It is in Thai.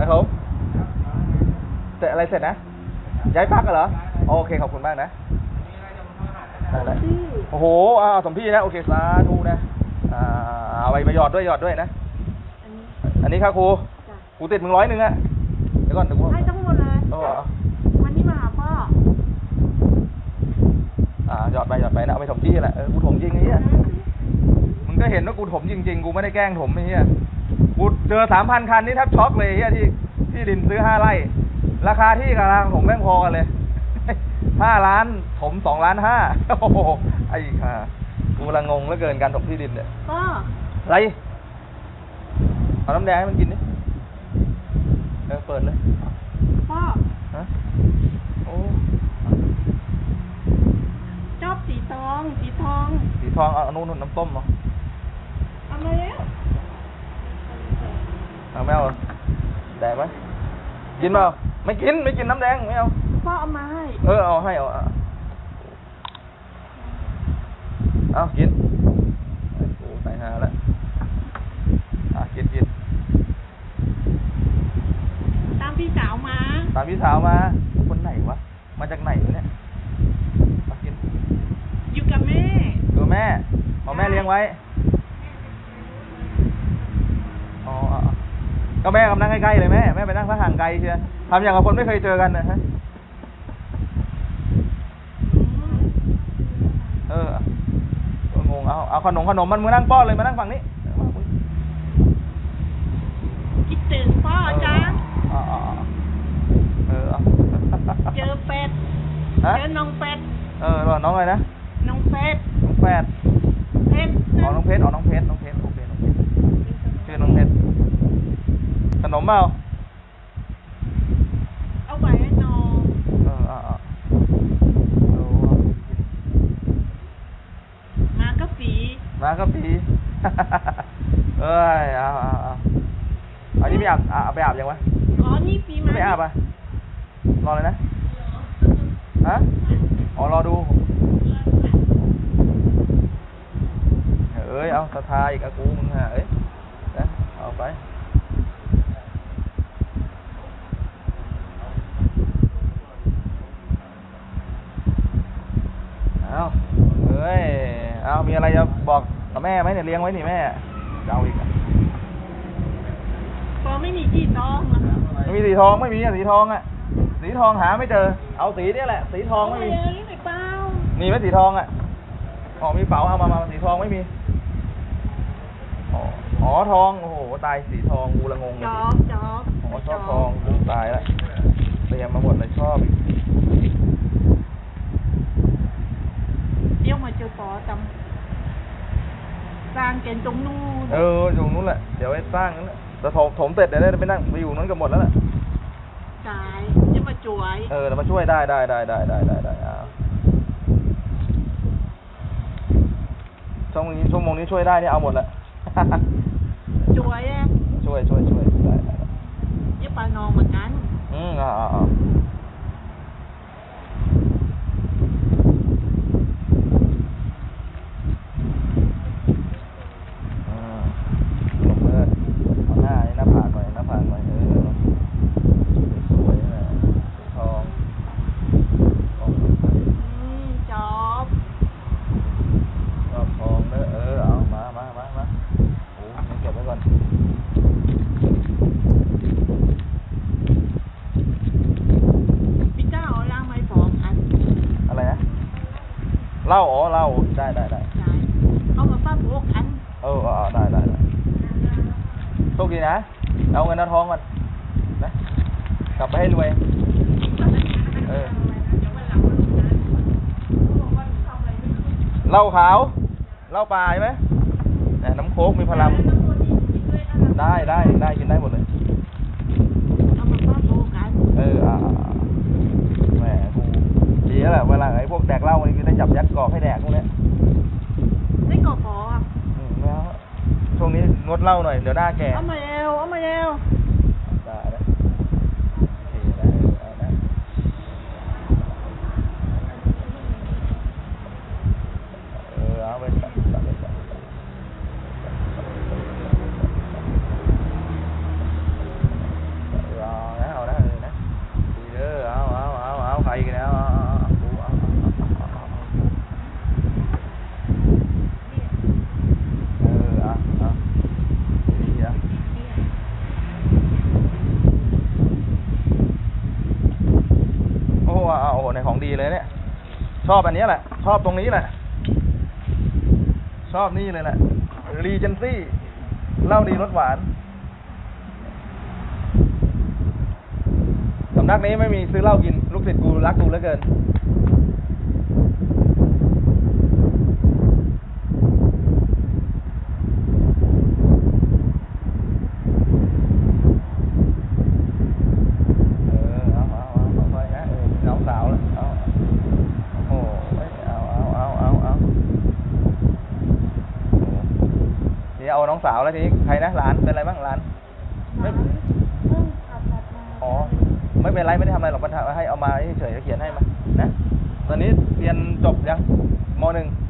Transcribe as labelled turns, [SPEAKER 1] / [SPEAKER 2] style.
[SPEAKER 1] ครับผมเสร็จอะไรเสร็จนะ ย้ายพักกันเหรอ โอเคขอบคุณมากนะได้ได้โอ้โหอ่าสมพี่นะ โอเคสาธุนะ อ่าเอาไปมาหยอดด้วยหยอดด้วยนะ
[SPEAKER 2] อันนี้
[SPEAKER 1] อันนี้ครับครู
[SPEAKER 2] จ้ะ
[SPEAKER 1] ครูติดมึงร้อยหนึ่งอะเดี๋ยวก่อนเดี๋ยวกู
[SPEAKER 2] ให้ทั้งหมดเลย
[SPEAKER 1] เออ
[SPEAKER 2] วันนี้มาหาพ่อ
[SPEAKER 1] อ่าหยอดไปหยอดไปนะ เอาไปถมที่แหละ เออ กูถมจริงไอ้เหี้ยมึงก็เห็นว่ากูถมจริงๆ กูไม่ได้แกล้งถมไอ้เหี้ย กูเจอสามพันคันนี่แทบช็อกเลยไอ้เหี้ยที่ที่ดินซื้อห้าไร่ ราคาที่กับราคาถมแม่งพอกันเลยห้าล้านถมสองล้านห้าโอ้โหไอ้ค่ะกูละงงเหลือเกินการถมที่ดินเนี่ย
[SPEAKER 2] พ่อ
[SPEAKER 1] อะไรเอาน้ำแดงให้มันกินดิเออเปิดเลย
[SPEAKER 2] พ่อ
[SPEAKER 1] ฮะโอ้
[SPEAKER 2] ชอบสีทอง สีทอง
[SPEAKER 1] สีทองเอาอันนู้นนู่นน้ำส้มเหรอ
[SPEAKER 2] เอามาแล้ว
[SPEAKER 1] เอา ไม่เอาเหรอแดกไหมกินเปล่าไม่กินไม่กินน้ำแดงไม่เอา
[SPEAKER 2] พ่อเอามาให้
[SPEAKER 1] เออเอาให้เอาเอาเอากินไอ้กูไปหาแล้วอะกินกิน
[SPEAKER 2] ตามพี่สาวมา
[SPEAKER 1] ตามพี่สาวมา คนไหนวะ มาจากไหนวะเนี่ยมากิน
[SPEAKER 2] อยู่กับแม่
[SPEAKER 1] ดูแม่เอาแม่เลี้ยงไว้ อ๋ออ๋ออ๋อ ก็แม่กำลังใกล้ๆเลยแม่แม่ไปนั่งซะห่างไกลเชียวทำอย่างกับคนไม่เคยเจอกันนะฮะเออเอองงเอาเอาขนมขนมมันมือนั่งป้อนเลยมานั่งฝั่งนี้
[SPEAKER 2] คิดถึงพ่อจ้า
[SPEAKER 1] เอ๋อาเอาเออเอา
[SPEAKER 2] เจอเป็ด
[SPEAKER 1] ฮะ
[SPEAKER 2] เจอน้องเป็ด
[SPEAKER 1] เออรอน้องอะไรนะ
[SPEAKER 2] น้องเป็ด
[SPEAKER 1] น้องแปด
[SPEAKER 2] เพชร
[SPEAKER 1] อ๋อน้องเพชรอ๋อน้องเพชรน้องเพชรโอเคน้องเพชร ชื่อน้องเพชร ข นมเปล่า
[SPEAKER 2] เอาไว้ให้น้อง
[SPEAKER 1] เออเอาเอาเอา
[SPEAKER 2] มาก็สี
[SPEAKER 1] มาก็พีเอ้ยเอาเอาเอาอันนี้ไม่อาบอะเอาไปอาบยังวะ
[SPEAKER 2] อ๋อนี่ปีมา
[SPEAKER 1] ไม่อาบอะรอเลยนะฮะอ๋อรอดูเอ้ยเอาสะทาอีกอะกูมึงฮะเอ้ยนะเอาไป เอาเอ้ย เอามีอะไรจะบอ กกับแม่ไหมเนี่ยเลี้ยงไว้นี่แม่จะเอาอีกอะ
[SPEAKER 2] พอไม่มีที่ทองอะ
[SPEAKER 1] ไม่มีสีทองไม่มีอะสีทองอะสีทองหาไม่เจอ เอาสีเนี่ยแหละ สีทองไม่มี
[SPEAKER 2] เาาเลยเปล่า
[SPEAKER 1] มีไหมสีทองอะอ๋อมีเป๋าเอามามาสีทองไม่มีอ๋ออ๋อทองโอ้โหตายสีทองกูละงงเล
[SPEAKER 2] จ
[SPEAKER 1] ย
[SPEAKER 2] อบจอบ
[SPEAKER 1] อ๋อชอบทองกูตายแล้วเตรียมมาหมดเลยชอบอีก
[SPEAKER 2] เดี๋ยวมาเจอปอจำสร้างเกณฑ์ตรงนู้น
[SPEAKER 1] เอออยู่นู้นแหละ เดี๋ยวไว้สร้างนั่นแหละแต่ถมถมเสร็จเดี๋ยวได้ไปนั่งไปอยู่นู้นกันหมดแล้วแหละ
[SPEAKER 2] จ่ายเดี๋ยวมาจวย
[SPEAKER 1] เออเดี๋ยวมาช่วยได้ได้ได้ได้ได้ได้ได้อ่าชั่วโมงนี้ชั่วโมงนี้ช่วยได้นี่เอาหมดแหละ
[SPEAKER 2] จวยอะ
[SPEAKER 1] ช่วยช่วยช่วยได้ได้ได้
[SPEAKER 2] เดี๋ยวปลานองเหมือนกัน
[SPEAKER 1] อืมอ่าอ่าอ่าอ่าลงเลยเอาหน้าให้หน้าผากหน่อยหน้าผากหน่อยเออสวยๆนะสีทองทอง
[SPEAKER 2] อืมจอบ
[SPEAKER 1] รอบทองเนอะเออเอามามามามาโอ้ยังเก็บไว้ก่อน
[SPEAKER 2] พี่เจ้าเอาล่างไม้ฟองอัน
[SPEAKER 1] อะไรนะ เหล้าอ๋อเหล้าได้ได้ได้
[SPEAKER 2] จ่ายเอามาป้าบวกอัน
[SPEAKER 1] เออเอาเอาได้ได้ได้โชคดีนะ เอาเงินเอาทองก่อนนะกลับไปให้รวย เออเหล้าขาวเหล้าปลาใช่ไหมเนี่ยน้ำโค้กมีพลังได้ได้ได้กินได้หมดเลย
[SPEAKER 2] เอามาป้าบวกอัน
[SPEAKER 1] เอออ่าอ่าอ่าแหมกูดี แล้วแหละเวลาไอ้พวกแดกเหล้านี่คือได้จับยัดกรอกให้แดกพวกเนี้ย
[SPEAKER 2] ได้ก่อพออะ
[SPEAKER 1] อืมแล้วช่วงนี้งดเหล้าหน่อยเดี๋ยวหน้าแก่
[SPEAKER 2] เอามาเอวเอามาเอว
[SPEAKER 1] ได้นะโอเคได้ได้ได้เออเอาไปจับจับไปจับจับเออ เลยเนี่ย ชอบอันนี้แหละ ชอบตรงนี้แหละ ชอบนี่เลยแหละรีเจนซี่เหล้าดีรสหวานสำนักนี้ไม่มีซื้อเหล้ากิน ลูกศิษย์กูรักกูเหลือเกิน เออเอาเอาเอาเอาไปนะเออน้องสาวแล้วเอาโอ้โหเอาเอาเอาเอาเอาโอ้ทีนี้เอาน้อง สาวแล้วทีนี้ใครนะหลานเป็นอะไรบ้างหลานไม่
[SPEAKER 2] เพิ่งผ่าตัดมา
[SPEAKER 1] อ๋อไม่เป็นไรไม่ได้ทำอะไรหรอกมันทำให้เอามาเฉยๆเขียนให้มานะ ตอนนี้เรียนจบยังมหนึ่ง
[SPEAKER 2] ม